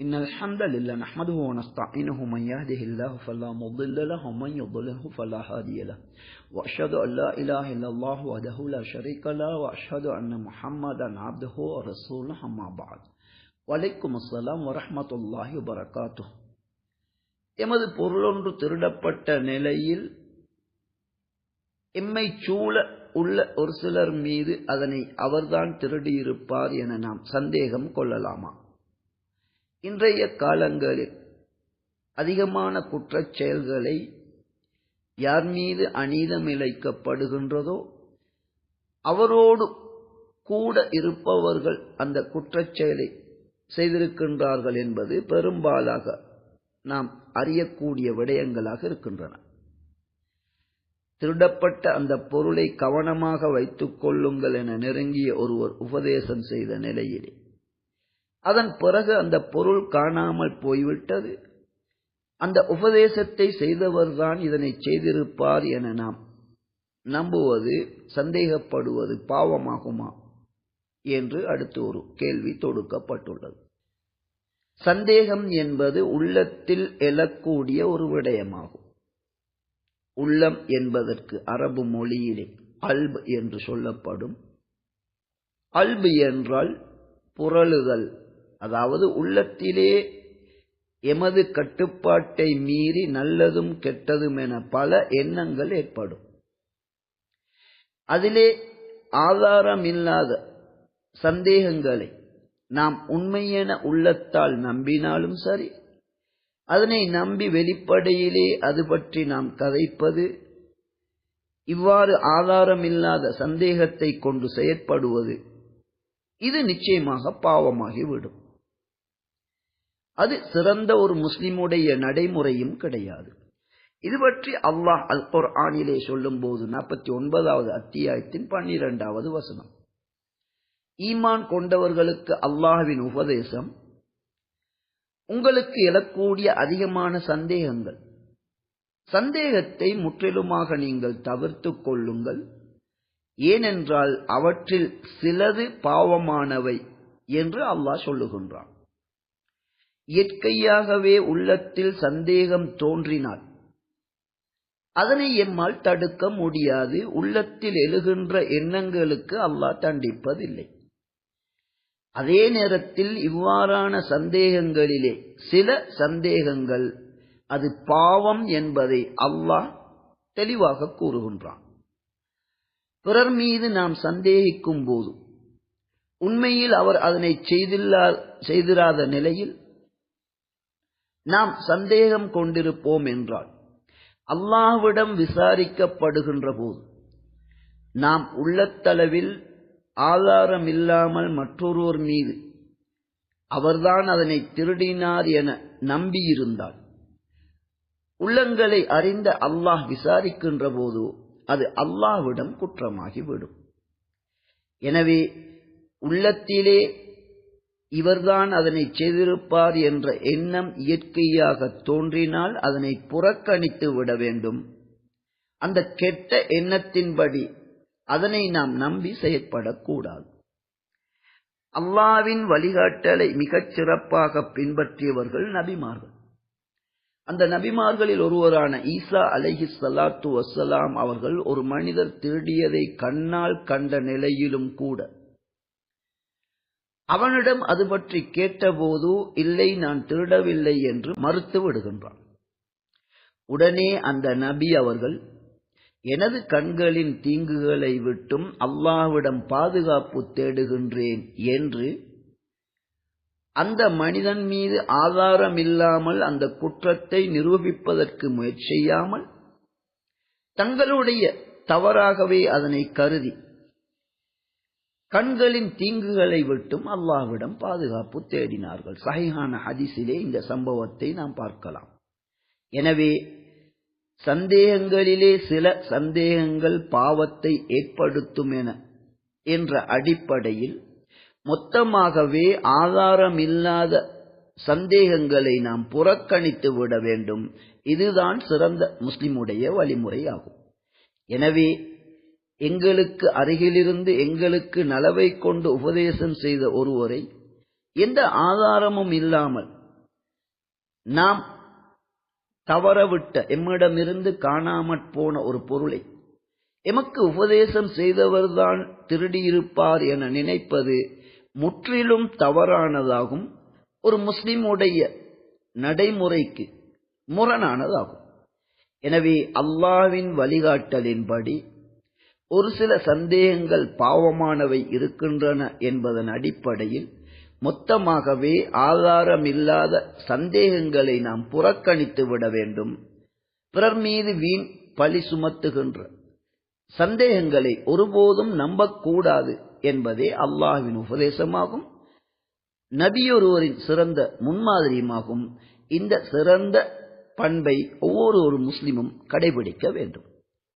إن الحمد لله نحمده ونستعينه من يهده الله فلا مضل له ومن يضلله فلا هادي له وأشهد أن لا إله إلا الله وحده لا شريك له وأشهد أن محمدا عبده ورسوله أما بعد வலைக்கும் அஸ்லாம் வரமத்துல்லாஹி வரகாத்து எமது பொருளொன்று திருடப்பட்ட நிலையில் எம்மை சூழ உள்ள ஒரு சிலர் மீது அதனை அவர்தான் திருடியிருப்பார் என நாம் சந்தேகம் கொள்ளலாமா இன்றைய காலங்களில் அதிகமான குற்றச் செயல்களை யார் மீது அநீதம் இழைக்கப்படுகின்றதோ அவரோடு கூட இருப்பவர்கள் அந்த குற்றச் செயலை செய்திருக்கின்றார்கள் என்பது பெரும்பாலாக நாம் அறியக்கூடிய விடயங்களாக இருக்கின்றன. திருடப்பட்ட அந்த பொருளை கவனமாக வைத்துக் கொள்ளுங்கள் என நெருங்கிய ஒருவர் உபதேசம் செய்த நிலையிலே அதன் பிறகு அந்த பொருள் காணாமல் போய்விட்டது. அந்த உபதேசத்தை செய்தவர்தான் இதனை செய்திருப்பார் என நாம் நம்புவது சந்தேகப்படுவது பாவமாகுமா என்று அடுத்து ஒரு கேள்வி தொடுக்கப்பட்டுள்ளது. சந்தேகம் என்பது உள்ளத்தில் எழக்கூடிய ஒரு விடயமாகும். உள்ளம் என்பதற்கு அரபு மொழியிலே அல்பு என்று சொல்லப்படும். அல்பு என்றால் புரளுதல். அதாவது உள்ளத்திலே எமது கட்டுப்பாட்டை மீறி நல்லதும் கெட்டதும் என பல எண்ணங்கள் ஏற்படும். அதிலே ஆதாரமில்லாத சந்தேகங்களை நாம் உண்மையென உள்ளத்தால் நம்பினாலும் சரி அதனை நம்பி வெளிப்படையிலே அது பற்றி நாம் கதைப்பது இவ்வாறு ஆதாரமில்லாத சந்தேகத்தை கொண்டு செயற்படுவது இது நிச்சயமாக பாவமாகிவிடும். அது சிறந்த ஒரு முஸ்லிமுடைய நடைமுறையும் கிடையாது. இது பற்றி அல்லாஹ் அல் குர்ஆனிலே சொல்லும் போது நாற்பத்தி ஒன்பதாவது அத்தியாயத்தின் பன்னிரெண்டாவது வசனம். ஈமான் கொண்டவர்களுக்கு அல்லாஹ்வின் உபதேசம் உங்களுக்கு எழக்கூடிய அதிகமான சந்தேகங்கள். சந்தேகத்தை முற்றிலுமாக நீங்கள் தவிர்த்து கொள்ளுங்கள். ஏனென்றால் அவற்றில் சிலது பாவமானவை என்று அல்லாஹ் சொல்லுகின்றான். இயற்கையாகவே உள்ளத்தில் சந்தேகம் தோன்றினால் அதனை எம்மால் தடுக்க முடியாது. உள்ளத்தில் எழுகின்ற எண்ணங்களுக்கு அல்லாஹ் தண்டிப்பதில்லை. அதே நேரத்தில் இவ்வாறான சந்தேகங்களிலே சில சந்தேகங்கள் அது பாவம் என்பதை அல்லாஹ் தெளிவாக கூறுகின்றான். பிறர் மீது நாம் சந்தேகிக்கும் போது உண்மையில் அவர் அதனை செய்திராத நிலையில் நாம் சந்தேகம் கொண்டிருப்போம் என்றால் அல்லாஹ்விடம் விசாரிக்கப்படுகின்ற போது நாம் உள்ளத்தளவில் ஆதாரம் இல்லாமல் மற்றொருவர் மீது அவர்தான் அதனை திருடினார் என நம்பியிருந்தால் உள்ளங்களை அறிந்த அல்லாஹ் விசாரிக்கின்ற போது அது அல்லாஹ்விடம் குற்றமாகிவிடும். எனவே உள்ளத்திலே இவர்தான் அதனை செய்திருப்பார் என்ற எண்ணம் இயற்கையாக தோன்றினால் அதனை புறக்கணித்து விட வேண்டும். அந்த கெட்ட எண்ணத்தின்படி அதனை நாம் நம்பி செயற்படக்கூடாது. அல்லாவின் வழிகாட்டலை மிகச் சிறப்பாக பின்பற்றியவர்கள் நபிமார்கள். அந்த நபிமார்களில் ஒருவரான ஈசா அலஹி சலாத்து வசலாம் அவர்கள் ஒரு மனிதர் திருடியதை கண்ணால் கண்ட நிலையிலும் கூட அவனிடம் அது பற்றி கேட்டபோது இல்லை நான் திருடவில்லை என்று மறுத்து விடுகின்றான். உடனே அந்த நபி அவர்கள் எனது கண்களின் தீங்குகளை விட்டும் அல்லாஹ்விடம் பாதுகாப்பு தேடுகின்றேன் என்று அந்த மனிதன் மீது ஆதாரம் இல்லாமல் அந்த குற்றத்தை நிரூபிப்பதற்கு முயற்சியாமல் தங்களுடைய தவறாகவே அதனை கருதி கண்களின் தீங்குகளை விட்டும் அல்லாவிடம் பாதுகாப்பு தேடினார்கள். சஹிஹான ஹதிசிலே இந்த சம்பவத்தை நாம் பார்க்கலாம். எனவே சந்தேகங்களிலே சில சந்தேகங்கள் பாவத்தை ஏற்படுத்தும் என என்ற அடிப்படையில் மொத்தமாகவே ஆதாரமில்லாத சந்தேகங்களை நாம் புறக்கணித்து விட வேண்டும். இதுதான் சிறந்த முஸ்லிமுடைய வழிமுறையாகும். எனவே எங்களுக்கு அருகிலிருந்து எங்களுக்கு நலவை கொண்டு உபதேசம் செய்த ஒருவரை எந்த ஆதாரமும் இல்லாமல் நாம் தவறவிட்ட எம்மிடமிருந்து காணாமற் போன ஒரு பொருளை எமக்கு உபதேசம் செய்தவர்தான் திருடியிருப்பார் என நினைப்பது முற்றிலும் தவறானதாகும். ஒரு முஸ்லிமுடைய நடைமுறைக்கு முரணானதாகும். எனவே அல்லாவின் வழிகாட்டலின்படி ஒரு சில சந்தேகங்கள் பாவமானவை இருக்கின்றன என்பதன் அடிப்படையில் மொத்தமாகவே ஆதாரமில்லாத சந்தேகங்களை நாம் புறக்கணித்து விட வேண்டும். பிறர் மீது வீண் பழி சுமத்துகின்ற சந்தேகங்களை ஒருபோதும் நம்பக்கூடாது என்பதே அல்லாஹ்வின் உபதேசமாகும். நபியொருவரின் சிறந்த முன்மாதிரியுமாகும். இந்த சிறந்த பண்பை ஒவ்வொரு ஒரு முஸ்லிமும் கடைபிடிக்க வேண்டும்.